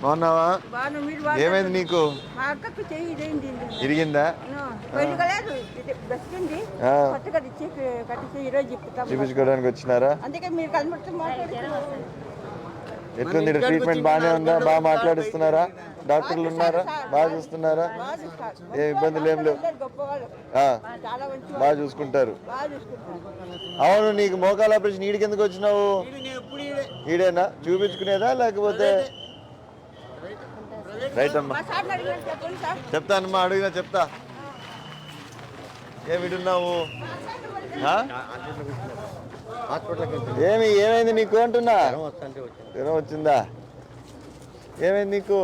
బాగున్నావా? ఏమైంది నీకు? ఇరిగిందా? చూపించుకోవడానికి వచ్చినారా? అందుకే మీరు ఎట్లుంది ట్రీట్మెంట్ బాగానే ఉందా? బాగా మాట్లాడిస్తున్నారా? డాక్టర్లు ఉన్నారా? బాగా చూస్తున్నారా? ఏ ఇబ్బందులు ఏం లేవు. బాగా చూసుకుంటారు. అవును నీకు మోకాల ఆపరేషన్ ఈడికి ఎందుకు వచ్చినావు? ఈడేనా? చూపించుకునేదా లేకపోతే? రైట్ అమ్మా. చెప్తానమ్మా అడిగినా చెప్తా ఏమి ఇడున్నావు ఆ? ఏమి ఏమైంది నీకు అంటున్నా? జ్వరం వచ్చిందా? ఏమైంది నీకు?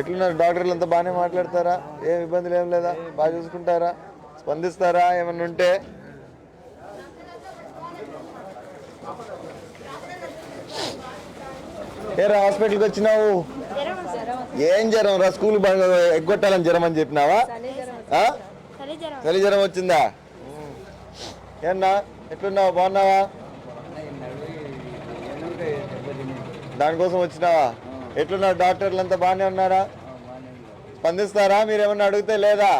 ఎట్లున్నారు? డాక్టర్లు అంతా బాగానే మాట్లాడతారా? ఏం ఇబ్బందులు ఏం లేదా? బాగా చూసుకుంటారా? స్పందిస్తారా ఏమన్నా ఉంటే? ఏరా హాస్పిటల్కి వచ్చినావు? ఏం జ్వరం రా? స్కూల్ బాగా ఎగ్గొట్టాలని జ్వరం అని చెప్పినావా? ఆ? చలి జ్వరం వచ్చిందా? ఏన్నా? ఎట్లున్నావు? బాగున్నావా? దానికోసం వచ్చినావా ఎట్లున్నారు డాక్టర్లు అంతా? బాగానే ఉన్నారా? స్పందిస్తారా? మీరేమన్నా అడిగితే లేదా?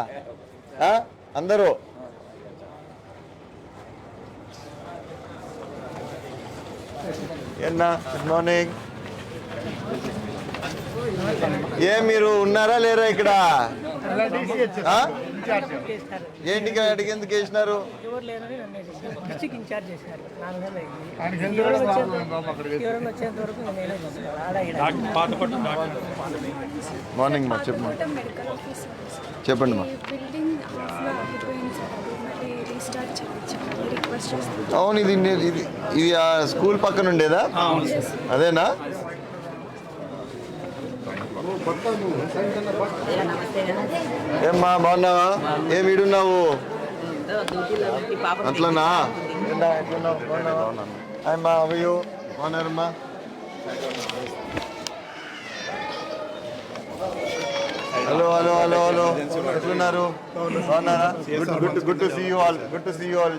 అందరూ? ఎన్నా గుడ్ మార్నింగ్. ఏ మీరు ఉన్నారా లేరా ఇక్కడ? ఏంటి అడిగేందుకు వేసినారు? మార్నింగ్ మా చెప్పు మెడికల్ ఆఫీసర్ చెప్పండి మా. అవును ఇది ఇది ఇది ఆ స్కూల్ పక్కన ఉండేదా? అదేనా? ఏమ్మా బాగున్నావా? ఏమి ఈడున్నావు? అట్లనా? అమ్మా అవయు బాగున్నారమ్మా. హలో హలో హలో హలో ఎట్లున్నారు? బాగున్నారా? Good good to see you all good to see you all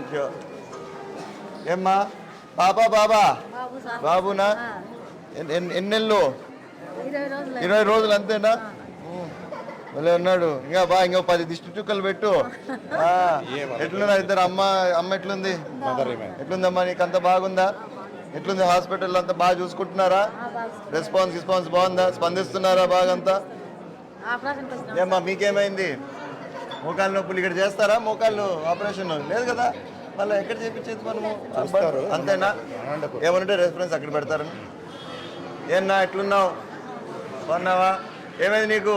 ఏమ్మా? పాపా బాబా? బాబునా? ఎన్- ఎన్- ఎన్ని నెలలు ఇరవై రోజులు అంతేనా? మళ్ళీ ఉన్నాడు. ఇంకా బా ఇంకా పది దిష్టి చుక్కలు పెట్టు ఎట్లున్నారు ఇద్దరు అమ్మ అమ్మ ఎట్లుంది? ఎట్లుందమ్మా నీకు? అంత బాగుందా? ఎట్లుంది హాస్పిటల్ అంతా బాగా చూసుకుంటున్నారా? రెస్పాన్స్ రెస్పాన్స్ బాగుందా? స్పందిస్తున్నారా బాగా అంతా? ఏమ్మా మీకేమైంది? మోకాలు నొప్పులు ఇక్కడ చేస్తారా? మోకాళ్ళు ఆపరేషన్ లేదు కదా? మళ్ళీ ఎక్కడ చేపించేది మనము? అంతేనా? ఏమనుంటే రెఫరెన్స్ అక్కడ పెడతారని. ఏమన్నా ఎట్లున్నావు? బాగున్నావా? ఏమైంది నీకు?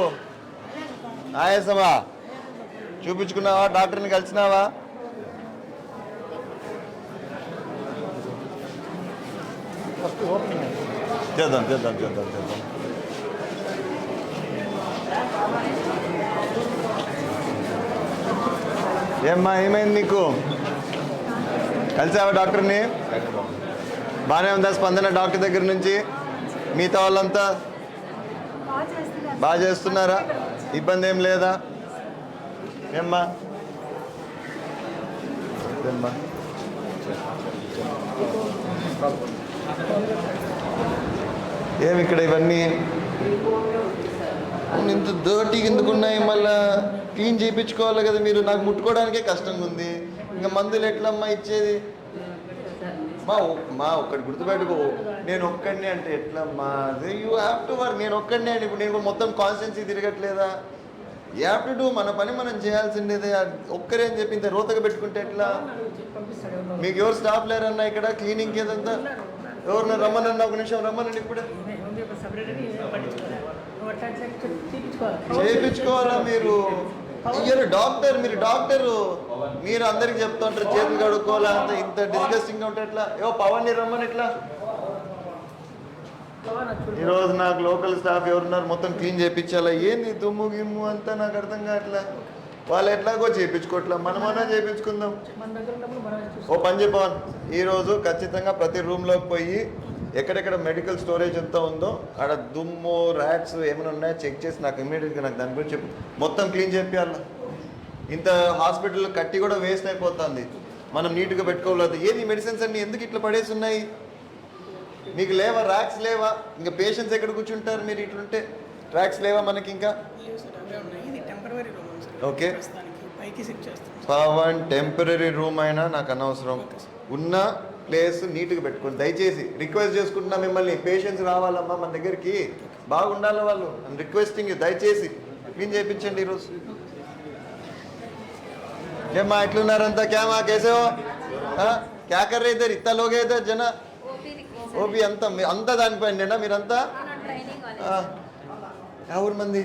ఆయాసమా? చూపించుకున్నావా? డాక్టర్ని కలిసినావా? చేద్దాం చేద్దాం చేద్దాం చేద్దాం. ఏమ్మా ఏమైంది నీకు? కలిసావా డాక్టర్ని? బాగానే ఉందా స్పందన డాక్టర్ దగ్గర నుంచి? మిగతా వాళ్ళంతా? బాగా చేస్తున్నారా? ఇబ్బంది ఏం లేదా? ఏమ్మా? ఏమ్మా? ఏమి ఇక్కడ ఇవన్నీ? ఇంత దర్టీగా ఎందుకు ఉన్నాయి? మళ్ళా క్లీన్ చేయించుకోవాలి కదా మీరు. నాకు ముట్టుకోవడానికే కష్టంగా ఉంది ఇంకా మందులు ఎట్లమ్మా ఇచ్చేది? మా ఒ- మా ఒక్కటి గుర్తుపెట్టుకో. నేను ఒక్కడిని అంటే ఎట్లమ్మా? యూ హ్యావ్ టు వర్క్ నేను ఒక్కడినే అని ఇప్పుడు నేను మొత్తం కాన్స్టెన్సీ తిరగట్లేదా? యూ హ్యావ్ టు డూ మన పని మనం చేయాల్సిందేదే ఒక్కరే అని చెప్పి ఇంత రోతగా పెట్టుకుంటే ఎట్లా? మీకు ఎవరు స్టాఫ్ లేరన్నా ఇక్కడ? క్లీనింగ్ ఏదంతా? ఎవరు రమ్మనన్నా ఒక నిమిషం రమ్మనండి ఇప్పుడు. చేయించుకోవాలా మీరు? అయ్యారు డాక్టర్ మీరు డాక్టర్. మీరు అందరికి చెప్తుంటారు చేతులు కడుక్కోలే అంత ఇంత డిస్గస్టింగ్ ఉంటే ఎట్లా? ఏవో పవన్ని రమ్మని ఎట్లా? ఈ రోజు నాకు లోకల్ స్టాఫ్ ఎవరున్నారు? మొత్తం క్లీన్ చేయించాలా ఏంది దుమ్ము గిమ్ము అంతా నాకు అర్థం కావట్లా? వాళ్ళు ఎట్లాగో చేయించుకోవట్లా మనమన్నా చేయించుకుందాం ఓ పని చెప్పవన్ ఈరోజు ఖచ్చితంగా ప్రతి రూమ్లోకి పోయి ఎక్కడెక్కడ మెడికల్ స్టోరేజ్ ఎంత ఉందో ఆడ దుమ్ము ర్యాట్స్ ఏమైనా ఉన్నాయో చెక్ చేసి నాకు ఇమీడియట్గా నాకు దాని గురించి చెప్పు. మొత్తం క్లీన్ చేపియాల? ఇంత హాస్పిటల్ కట్టి కూడా వేస్ట్ అయిపోతుంది. మనం నీట్గా పెట్టుకోలేదు ఏది మెడిసిన్స్ అన్ని ఎందుకు ఇట్లా పడేసి ఉన్నాయి? మీకు లేవా? ర్యాక్స్ లేవా? ఇంకా పేషెంట్స్ ఎక్కడ కూర్చుంటారు మీరు ఇట్లుంటే? ట్రాక్స్ లేవా మనకి ఇంకా? ఓకే. పవన్ టెంపరీ రూమ్ అయినా నాకు అనవసరం. ఉన్న ప్లేస్ నీట్గా పెట్టుకోండి దయచేసి రిక్వెస్ట్ చేసుకుంటున్నా మిమ్మల్ని. పేషెంట్స్ రావాలమ్మా మన దగ్గరికి. బాగుండాలి వాళ్ళు. రిక్వెస్టింగ్ దయచేసి క్లీన్ చేయించండి ఈరోజు. ఏమ్మా ఎట్లున్నారంతా క్యామా కేసేవో క్యా కర్ర ఇద్దరు ఇత్త లోగే ఇద్దరు జన? ఓపి అంతా అంతా దానిపైన మీరంతా. ఎవరు మంది?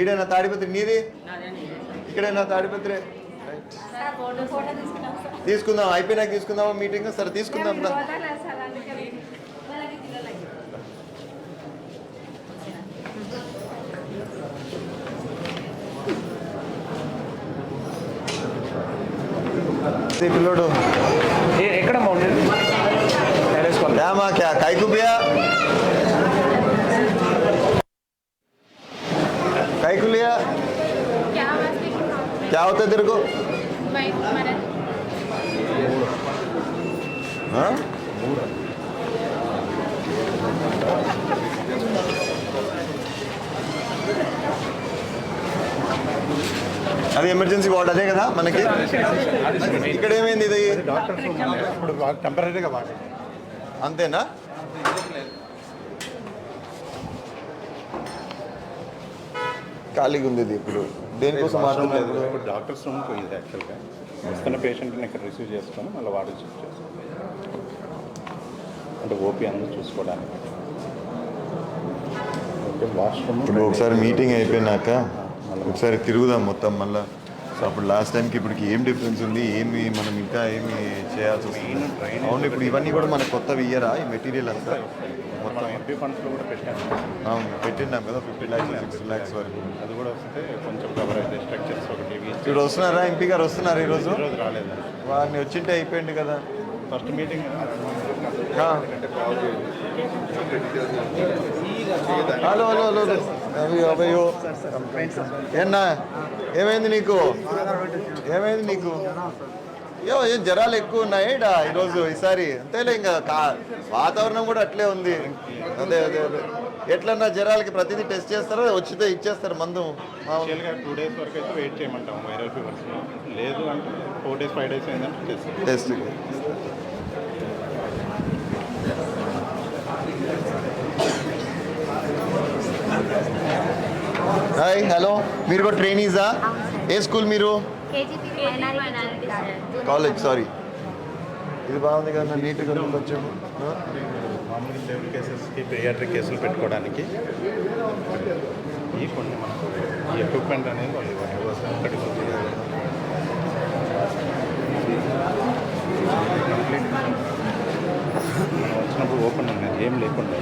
ఈడేనా తాడిపత్రి? నీది. ఇక్కడేనా తాడిపత్రి? తీసుకుందాం అయిపోయినాక తీసుకుందామా మీటింగ్ సరే తీసుకుందాం పిల్లోడు ఎక్కడ ఉండేది టెరెస్ కదా మనకి ఇక్కడ ఏమైంది ఇది? అంతేనా? ఖాళీగా ఉంది ఇది ఇప్పుడు. దేనికోసం మాట్లాడలేదు ఇప్పుడు డాక్టర్స్ రూమ్ పోయింది యాక్చువల్గా వస్తున్న పేషెంట్ని ఇక్కడ రిసీవ్ చేసుకొని మళ్ళీ షిఫ్ట్ చేస్తాం. అంటే ఓపీ అందరూ చూసుకోవడానికి. ఇప్పుడు ఒకసారి మీటింగ్ అయిపోయినాక ఒకసారి తిరుగుదాం మొత్తం మళ్ళా. సో అప్పుడు లాస్ట్ టైంకి ఇప్పటికి ఏం డిఫరెన్స్ ఉంది? ఏమి మనం ఇంకా ఏమి చేయాల్సి వస్తుంది? అవును ఇప్పుడు ఇవన్నీ కూడా మనకు కొత్తవి ఇయ్యరా? ఈ మెటీరియల్ అంతా? మొత్తం ఎంపీ ఫండ్స్లో కూడా పెట్టాము అవును పెట్టినాం కదా ఫిఫ్టీ ల్యాక్స్ సిక్స్టీ ల్యాక్స్ వరకు. అది కూడా వస్తే కొంచెం కవర్ అయితే స్ట్రక్చర్స్ ఒకటి ఇప్పుడు వస్తున్నారా? ఎంపీ గారు వస్తున్నారు ఈరోజు? రాలేదు. వారిని వచ్చింటే అయిపోయింది కదా. First meeting. Hello hello hello అయ్యో ఏనా ఏమైంది నీకు? ఏమైంది నీకు? ఏం జ్వరాలు ఎక్కువ ఉన్నాయి ఈరోజు ఈసారి? అంతేలే ఇంకా కా వాతావరణం కూడా అట్లే ఉంది. అదే అదే అదే. ఎట్లన్నా జ్వరాలకి ప్రతిదీ టెస్ట్ చేస్తారా? వచ్చితే ఇచ్చేస్తారు మందు. టూ డేస్ వరకు అయితే వెయిట్ చేయమంటాం వైరల్ ఫీవర్స్ లేదు అంటే ఫోర్ డేస్ ఫైవ్ డేస్ అయిందంటే టెస్ట్ హాయ్ హలో. మీరు కూడా ట్రైనీసా? ఏ స్కూల్ మీరు? College sorry. ఇది బాగుంది కదా నీట్గా కొంచెం. ఆ? మామూలుగా సేవల్ కేసెస్కి పిరియాట్రిక్ కేసులు పెట్టుకోవడానికి ఈ కొన్ని మనకు ఈ ఎక్విప్మెంట్ అనేది వాళ్ళు ఒకటి కంప్లీట్ వచ్చినప్పుడు ఓపెన్ ఉన్నది ఏం లేకుండా.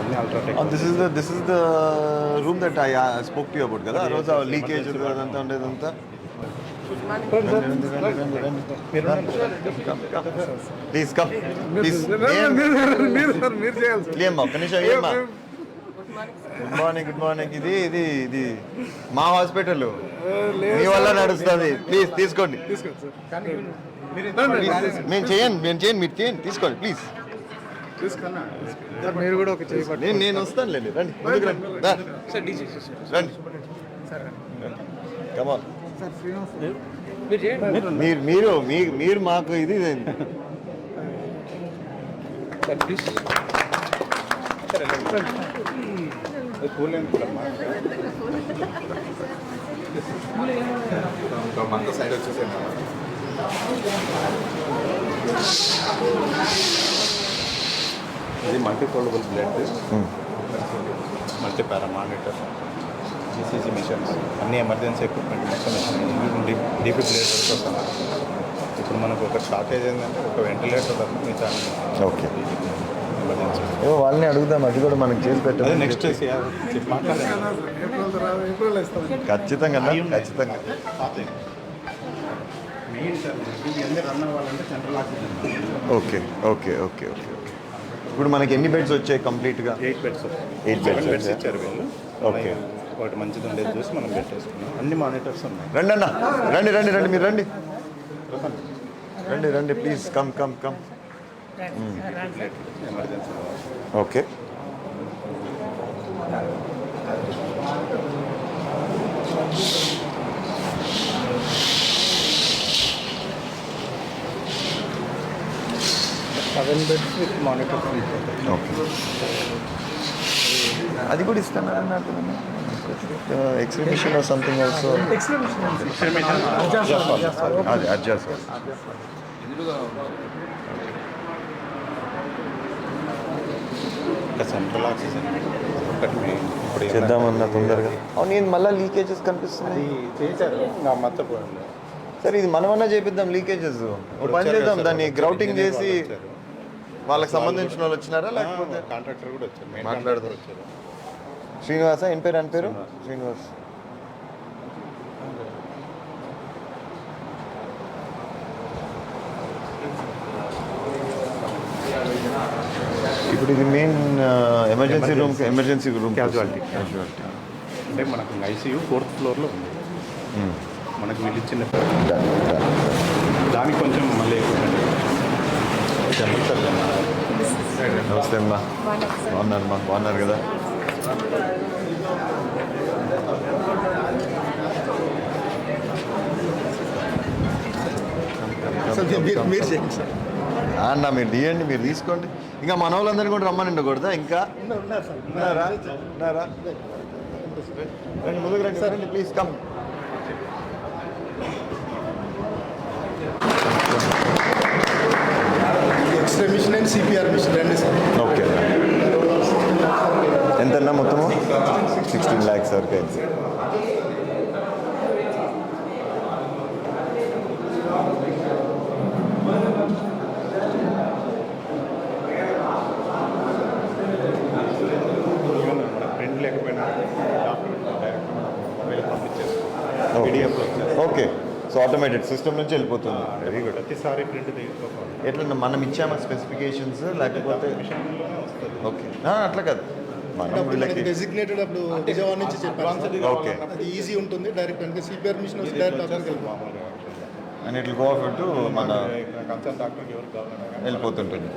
అన్నీ UltraTech this is the this is the room that I spoke to about కదా? రోజు లీకేజ్ అదంతా ఉండేదంతా? ప్లీజ్ కమ్ ప్లీజ్ లేమ్మా ఒక్క నిమిషం ఏమ్మా గుడ్ మార్నింగ్ గుడ్ మార్నింగ్ ఇది ఇది ఇది మా హాస్పిటల్ మీ వల్ల నడుస్తుంది. ప్లీజ్ తీసుకోండి. నేను చేయండి నేను చేయండి మీరు చేయండి తీసుకోండి ప్లీజ్ మీరు కూడా ఒక చేయి నేను నేను వస్తానులేండి రండి. ముందుకు రండి. రండి. కమాన్ మీరు మీరు మీరు మీ- మీరు మాకు ఇది సార్ ప్లీజ్ కూల్ ఎందుకులమ్మా ఇది మల్టీపోలబుల్ blood multi para monitor ECG machines అన్ని ఎమర్జెన్సీ ఎక్విప్మెంట్ మొత్తం డీపీ బ్లడ్ కోసం ఇప్పుడు మనకు ఒక షార్టేజ్ ఏంటంటే ఒక వెంటిలేటర్ తప్ప మిగతా ఓకే ఏమో వాళ్ళని అడుగుదాం అది కూడా మనకి చేసి పెట్టాలి నెక్స్ట్ ఖచ్చితంగా ఖచ్చితంగా. ఓకే ఓకే ఓకే ఓకే ఇప్పుడు మనకి ఎన్ని బెడ్స్ వచ్చాయి కంప్లీట్గా ఎయిట్ బెడ్స్ beds బెడ్స్ వచ్చాయా? ఇచ్చారు వీళ్ళు. Okay. ఒకటి మంచిది ఉండేది చూసి మనం పెట్టేసుకున్నాం అన్ని మానిటర్స్ ఉన్నాయి. రండి అన్న. రండి రండి రండి. మీరు రండి. రండి రండి. ప్లీజ్ కమ్ కమ్ కమ్ రండి సార్ రండి sir emergency okay seven beds with monitor free okay అది కూడా ఇస్తాను ఎగ్జిబిషన్ ఆర్ సంథింగ్ ఆల్సో అది సెంట్రల్ ఇప్పుడు చేద్దామన్నా తొందరగా. అవును నేను మళ్ళీ లీకేజెస్ కనిపిస్తుంది అది చేశారు. నా మర్చిపోయింది సరే ఇది మనమన్నా చేపిద్దాం లీకేజెస్ పని చేద్దాం దాన్ని గ్రౌటింగ్ చేసి వాళ్ళకి సంబంధించిన వాళ్ళు వచ్చినారా? లేకపోతే కాంట్రాక్టర్ కూడా వచ్చారు. కాంట్రాక్టర్ వచ్చారు. శ్రీనివాస ఏం పేరు? అని పేరు? శ్రీనివాస్. ఇప్పుడు ఇది main emergency room emergency room Casualty. Casualty అంటే మనకు ఐసీయూ ఫోర్త్ ఫ్లోర్లో ఉంది. మనకు వీళ్ళు ఇచ్చిన దానికి కొంచెం మళ్ళీ ఎక్కువ నమస్తే అమ్మా. బాగున్నారు అమ్మా. బాగున్నారు కదా? అన్న మీరు తీయండి మీరు తీసుకోండి. ఇంకా మన వాళ్ళందరినీ కూడా రమ్మని ఉండకూడదా ఇంకా? ఉన్నారా ఉన్నారా రండి ముందుకు రండి సార్. రండి please come X-ray machine and CPR machine రెండు సార్. ఓకే. ఎంతన్నా మొత్తము? సిక్స్టీన్ ల్యాక్స్ వరకు వచ్చేస్తాం. ఓకే. ఆటోమేటెడ్ సిస్టమ్ నుంచి వెళ్ళిపోతుంది. వెరీ గుడ్ ప్రతిసారి ప్రింట్ తీసుకోవాలి ఎట్లా మనం ఇచ్చామా స్పెసిఫికేషన్స్ లేకపోతే ఓకే అట్లా కాదు. మనం అప్పుడు డెసిగ్నేటెడ్ విజయవాడ నుంచి. ఓకే అది ఈజీ ఉంటుంది. డైరెక్ట్ అంటే సిపిఆర్ మిషన్ వచ్చి డైరెక్ట్ అక్కడికి వెళ్ళిపోవాలి. మామూలుగా and it go off to మన కన్సల్ట్ డాక్టర్కి ఎవరికి కావాలన్నా కానీ వెళ్ళిపోతుంటుంది.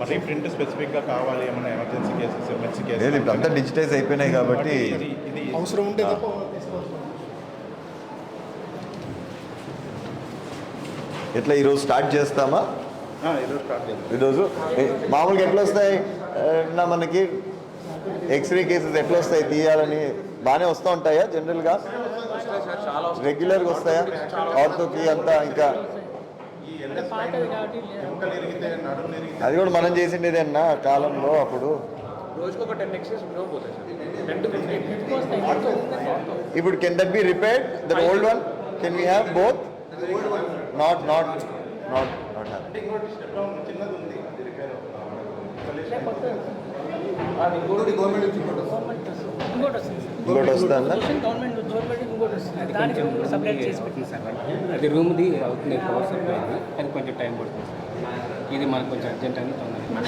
మరి ప్రింట్ స్పెసిఫిక్గా కావాలి ఏమైనా ఎమర్జెన్సీ కేసెస్ ఎమర్జెన్సీ లేదు కేసెస్ ఇప్పుడు అంతా డిజిటైజ్ అయిపోయినాయి కాబట్టి ఇది ఇది అవసరం ఉంటే తప్ప తీసుకోవాలి ఎట్లా ఈరోజు స్టార్ట్ చేస్తామా? ఆ, ఈరోజు మామూలుగా ఎట్లా వస్తాయి మనకి ఎక్స్రే కేసెస్ ఎట్లా వస్తాయి తీయాలని బాగానే వస్తూ ఉంటాయా జనరల్గా రెగ్యులర్గా వస్తాయా? ఆర్థోకి అంతా ఇంకా? అది కూడా మనం చేసిండేది అన్న కాలంలో అప్పుడు. ఇప్పుడు can that be repaired that old one can we have both not not not not ఇంకోటి వస్తుంది. అది రూమ్ది అవుతుంది పవర్ సప్లై అది కొంచెం టైం పడుతుంది ఇది మనకు కొంచెం అర్జెంట్ అని తొందరగా ఉన్నారు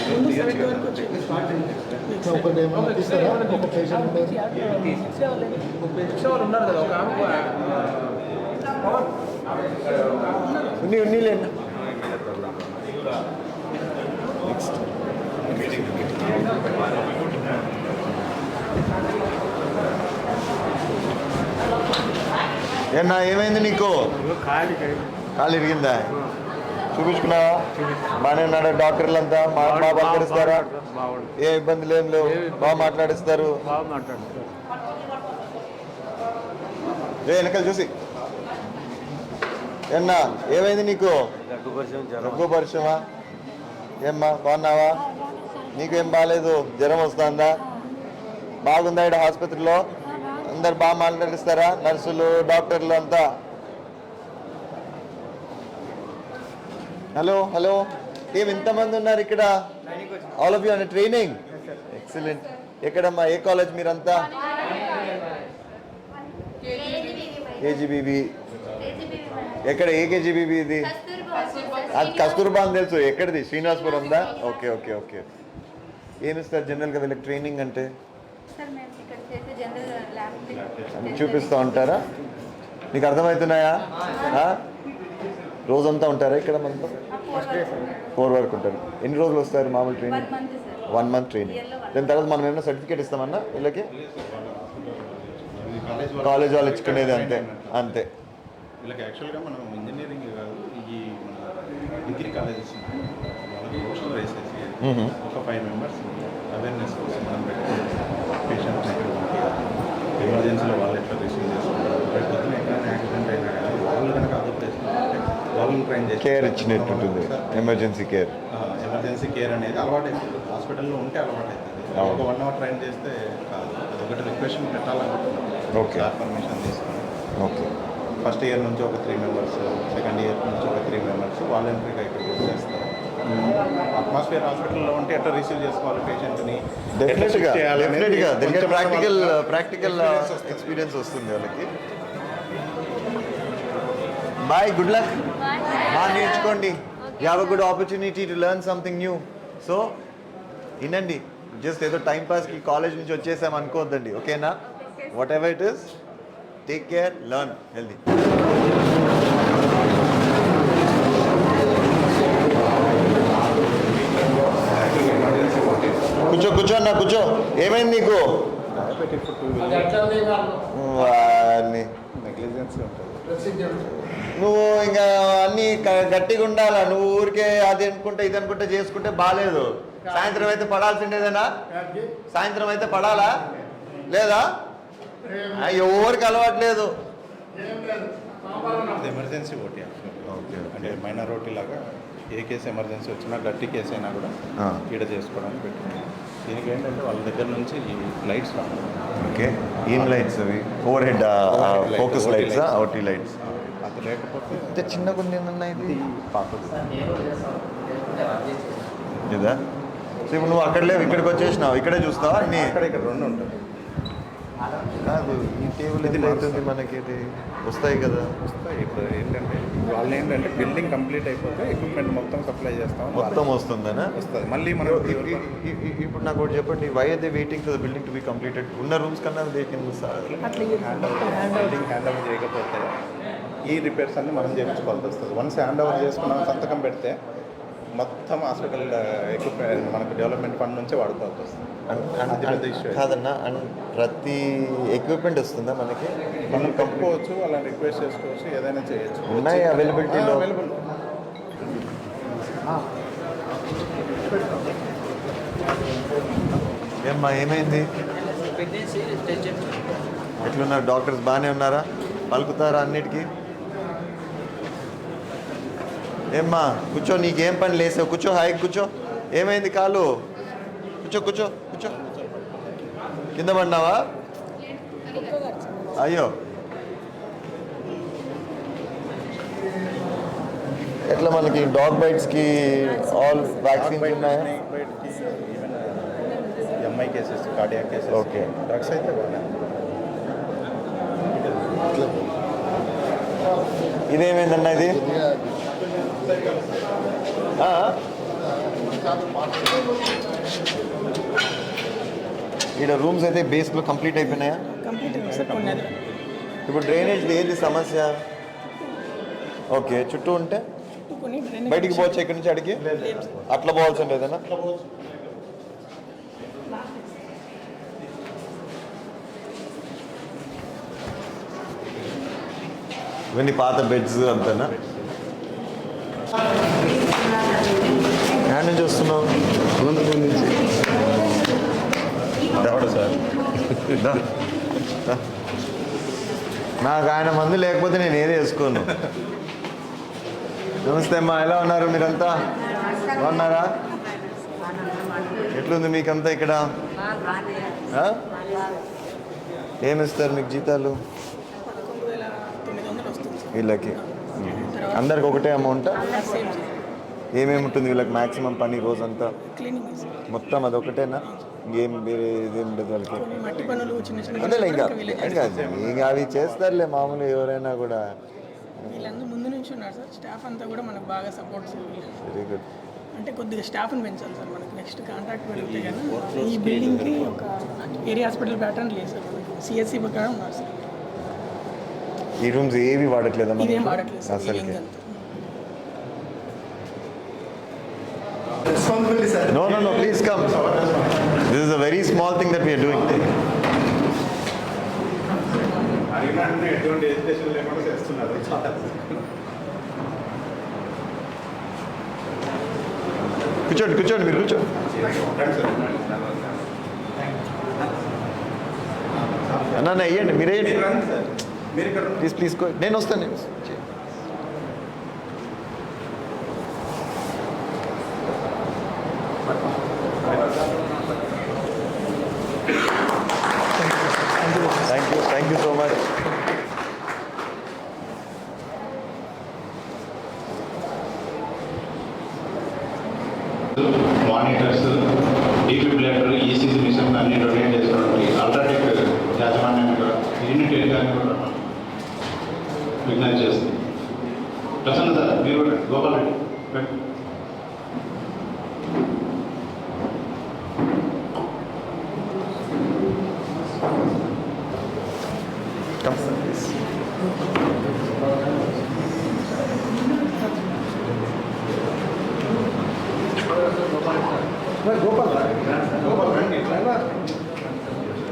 కదా ఒక ఉన్ని ఉన్ని లేండి నెక్స్ట్ ఏనా ఏమైంది నీకు? కాలు ఇరిగిందా? చూపించుకున్నావా? బాగానే ఉన్నాడా డాక్టర్లు అంతా బాగా పలకరిస్తారా ఏ ఇబ్బందులు ఏం లేవు? బాగా మాట్లాడిస్తారు. ఏ వెనకాల చూసి. ఏన్నా ఏమైంది నీకు? దగ్గు పరిచయమా? ఏమ్మా బాగున్నావా? నీకేం బాగాలేదు జ్వరం వస్తుందా? బాగుందా ఇక్కడ ఆసుపత్రిలో? అందరు బాగా మాట్లాడిస్తారా? నర్సులు డాక్టర్లు అంతా? Hello hello. ఏం ఇంతమంది ఉన్నారు ఇక్కడ? ఆల్ ఆఫ్ యూ అనే ట్రైనింగ్ ఎక్సలెంట్ ఎక్కడమ్మా? ఏ కాలేజ్ మీరంతా? కేజీబీబీ ఎక్కడ ఏ కేజీబీబీ ఇది? అది కస్తూర్బా అని తెలుసు. ఎక్కడిది? శ్రీనివాసపురం ఉందా? Okay okay okay. ఏమిస్తారు జనరల్గా వీళ్ళకి ట్రైనింగ్ అంటే? సార్ మేము ఇక్కడ చేసే జనరల్ ల్యాబ్ అని చూపిస్తూ ఉంటారా? నీకు అర్థమవుతున్నాయా? ఆ? రోజంతా ఉంటారా ఇక్కడ మనతో? ఫోర్ వరకు ఉంటారు. ఎన్ని రోజులు వస్తారు మామూలు training? Month sir. One month training. దాని తర్వాత మనం ఏమైనా సర్టిఫికేట్ ఇస్తామన్నా వీళ్ళకి? కాలేజ్ వాళ్ళు ఇచ్చుకునేది అంతే అంతే. వీళ్ళకి యాక్చువల్గా మనం ఇంజనీరింగ్ కాదు ఈ మన డిగ్రీ కాలేజెస్ వాళ్ళకి పోస్టులు వేసేసి. ఒక ఫైవ్ మెంబర్స్ అవేర్నెస్ కోసం మనం పెట్టుకోవాలి పేషెంట్ ఎమర్జెన్సీలో వాళ్ళు ఎట్లా రిసీవ్ చేసుకుంటారు? పొద్దున ఎక్కడైనా యాక్సిడెంట్ అయినా కానీ వాళ్ళు కనుక ప్లేస్లో వాళ్ళని ట్రైన్ చేసి కేర్ ఇచ్చినట్టు ఉంటుంది ఎమర్జెన్సీ కేర్ ఎమర్జెన్సీ కేర్ అనేది అలవాటు అవుతుంది హాస్పిటల్లో ఉంటే అలవాటు అవుతుంది. ఒక వన్ అవర్ ట్రైన్ చేస్తే కాదు. అది ఒకటి రిక్వెస్ట్ పెట్టాలనుకుంటున్నాం. సార్ పర్మిషన్ తీసుకుని. ఓకే ఫస్ట్ ఇయర్ నుంచి ఒక త్రీ మెంబర్స్ సెకండ్ ఇయర్ నుంచి ఒక త్రీ మెంబర్స్ వాలంటరీగా ఇక్కడ చేస్తారు. అట్మాస్ఫియర్ హాస్పిటల్లో ఉంటే ఎట్లా రిసీవ్ చేసుకోవాలి పేషెంట్ని? డెఫినెట్గా డెఫినెట్గా దగ్గర ప్రాక్టికల్ ప్రాక్టికల్ ఎక్స్పీరియన్స్ వస్తుంది. వాళ్ళకి. బాయ్ గుడ్ లక్ బాగా నేర్చుకోండి. You have a good opportunity to learn something new so వినండి. జస్ట్ ఏదో టైం పాస్కి కాలేజ్ నుంచి వచ్చేసాం అనుకోవద్దండి. ఓకేనా whatever it is take care learn healthy కూర్చో కూర్చో అన్న కూర్చో. ఏమైంది నీకు? నువ్వు ఇంకా అన్ని గట్టిగా ఉండాలా? నువ్వు ఊరికే అది అనుకుంటే ఇది అనుకుంటే చేసుకుంటే బాగాలేదు సాయంత్రం అయితే పడాల్సిండేదేనా? సాయంత్రం అయితే పడాలా? లేదా? ఎవరికి అలవాట్లేదు. ఎమర్జెన్సీ ఓటీ అంటే మైనర్ ఓటీ లాగా ఏ కేసు ఎమర్జెన్సీ వచ్చినా గట్టి కేసు అయినా కూడా. ఈడ చేసుకోవడానికి పెట్టుకున్నాం దీనికి ఏంటంటే వాళ్ళ దగ్గర నుంచి ఈ లైట్స్ ఓకే. ఏం లైట్స్ అవి? Overhead focus lights. OT lights అది లేకపోతే అంటే చిన్నగా ఉంది ఏందన్నా ఇది? పాపదు ఇదా? సో ఇప్పుడు నువ్వు అక్కడ లేవు ఇక్కడికి వచ్చేసినావు. ఇక్కడే చూస్తావా? అన్ని అక్కడ ఇక్కడ రెండు ఉంటుంది కాదు ఈ టేబుల్ ఇది అవుతుంది మనకి? ఇది వస్తాయి కదా. వస్తాయి ఇప్పుడు ఏంటంటే వాళ్ళు ఏంటంటే బిల్డింగ్ కంప్లీట్ అయిపోతే ఎక్విప్మెంట్ మొత్తం సప్లై చేస్తాం మొత్తం వస్తుందనా? వస్తుంది. మళ్ళీ మనం ఇప్పుడు నాకు ఒకటి చెప్పండి. Why are they waiting for the building to be completed ఉన్న రూమ్స్ కన్నా దే కెన్ అట్లా hand over building hand over చేయకపోతే ఈ రిపేర్స్ అన్ని మనం చేయించుకోవాల్సి వస్తుంది. వన్స్ హ్యాండ్ ఓవర్ చేసుకున్నాం సంతకం పెడితే మొత్తం హాస్పిటల్ ఎక్విప్మెంట్ మనకు డెవలప్మెంట్ ఫండ్ నుంచే వాడుకోవాల్సి వస్తుంది. అది కాదన్నా అండ్ ప్రతి ఎక్విప్మెంట్ వస్తుందా మనకి? మనం కప్పుకోవచ్చు వాళ్ళని రిక్వెస్ట్ చేసుకోవచ్చు ఏదైనా చేయొచ్చు. ఉన్నాయి అవైలబిలిటీలో అవైలబుల్ ఏమ్మా ఏమైంది? ఎట్లున్నారు? డాక్టర్స్ బాగానే ఉన్నారా? పలుకుతారా అన్నిటికీ? ఏమ్మా కూర్చో నీకేం పని లేసావు? కూర్చో హాయి కూర్చో. ఏమైంది కాలు? కూర్చో కూర్చో. కూర్చో. కింద పడినావా? అయ్యో. ఎట్లా మనకి డాగ్ బైట్స్కి ఆల్ వ్యాక్సిన్స్ ఉన్నాయా? MI cases cardiac cases. Drugs అయితే ఇదేమైందన్నా ఇది? ఆ? ఈడ రూమ్స్ అయితే బేస్లో కంప్లీట్ అయిపోయినాయా? కంప్లీట్ ఇప్పుడు డ్రైనేజ్ ఏది సమస్య? ఓకే చుట్టూ ఉంటే? బయటికి పోవచ్చు ఇక్కడి నుంచి అడిగి? అట్లా పోవాల్సి ఉండేదేనా ఇవన్నీ పాత బెడ్స్ అంతేనా? ఎక్కడి నుంచి వస్తున్నావు? అనంతపురం నుంచి. నాకు ఆయన మందు లేకపోతే నేను ఏది వేసుకోను. నమస్తే అమ్మా ఎలా ఉన్నారు మీరంతా? బాగున్నారా? ఎట్లుంది మీకంతా ఇక్కడ? ఆ? ఏమిస్తారు మీకు జీతాలు? వీళ్ళకి. అందరికి ఒకటే అమౌంట్? ఏమేమి ఉంటుంది వీళ్ళకి మాక్సిమం పని రోజంతా? మొత్తం అదొకటేనా? ఇంకేం వేరే ఇదేం ఉండదు వాళ్ళకి. అదేలే ఇంకా ఇంకా ఇంకా అవి చేస్తారులే మామూలు ఎవరైనా కూడా. వీళ్ళందరూ ముందు నుంచి ఉన్నారు సార్. స్టాఫ్ అంతా కూడా మనకు బాగా సపోర్ట్ వెరీ గుడ్ అంటే కొద్దిగా స్టాఫ్ని పెంచాలి సార్ మనకి. నెక్స్ట్ కాంట్రాక్ట్ పెరిగితే కానీ ఈ బిల్డింగ్కి ఒక ఏరియా హాస్పిటల్ ప్యాటర్న్ లేదు సార్. మనకి సిఎస్సి ప్రకారం ఉన్నారు సార్. ఈ రూమ్స్ ఏవి వాడట్లేదా? ఇదేం sir. No, no, no, please come. We are doing. అడిగిన వెంటనే ఎటువంటి ఎడ్యుకేషన్ లేకుండా చేస్తున్నారు. కూర్చోండి కూర్చోండి మీరు కూర్చోండి అన్న వేయండి మీరు వేయండి. మీరు రండి సార్. మీరు ఇక్కడ రండి. ప్లీజ్ ప్లీజ్ నేను వస్తాను నేను వస్తాను. Thank you thank you so much monitors defibrillator ECC machine అన్ని డొనేట్ చేసినటువంటి అల్ట్రాటెక్ యాజమాన్యానికి యూనిట్ ఎడిగాన్ని కూడా విజ్ఞప్తి చేస్తుంది. ప్రసన్న సార్ మీరు కూడా గోపాల్ రెడ్డి రండి. Come, sir, please.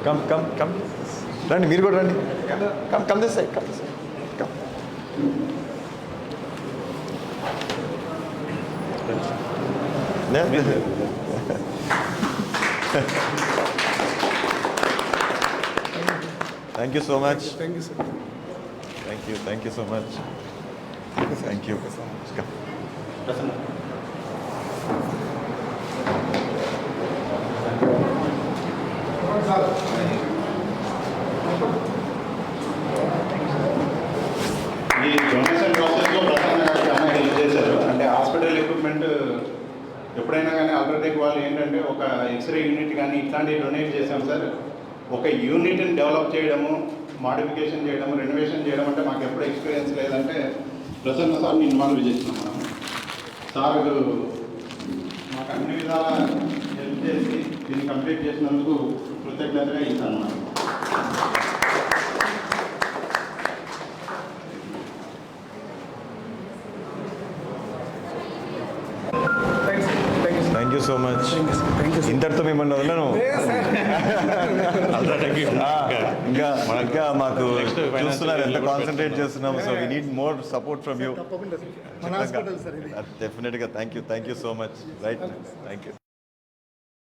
Come come come రండి మీరు కూడా రండి. Come come this side come this side come thank you so much thank you sir thank you thank you so much thank you Prasanna ఈ donation ప్రాసెస్లో ప్రసన్న గారు చాలా help చేశారు అంటే హాస్పిటల్ ఎక్విప్మెంట్ ఎప్పుడైనా కానీ అల్ట్రాటెక్ వాళ్ళు ఏంటంటే ఒక ఎక్స్రే యూనిట్ కానీ డొనేట్ చేశాం సార్. ఒక యూనిట్ని డెవలప్ చేయడము మాడిఫికేషన్ చేయడము రెనోవేషన్ చేయడం అంటే మాకు ఎప్పుడు ఎక్స్పీరియన్స్ లేదంటే ప్రసన్న సార్ని ఇన్వాల్వ్ చేసినాం మనం. సార్ మాకు అన్ని విధాల హెల్ప్ చేసి దీన్ని కంప్లీట్ చేసినందుకు కృతజ్ఞతగా ఇస్తాను మనం థ్యాంక్ యూ సో మచ్ ఇంతటితో మిమ్మల్ని వదలను. ఇంకా ఇంకా మాకు చూస్తున్నారు ఎంత కాన్సన్ట్రేట్ చేస్తున్నాము so we need more support from you డెఫినెట్గా thank you thank you so much right thank you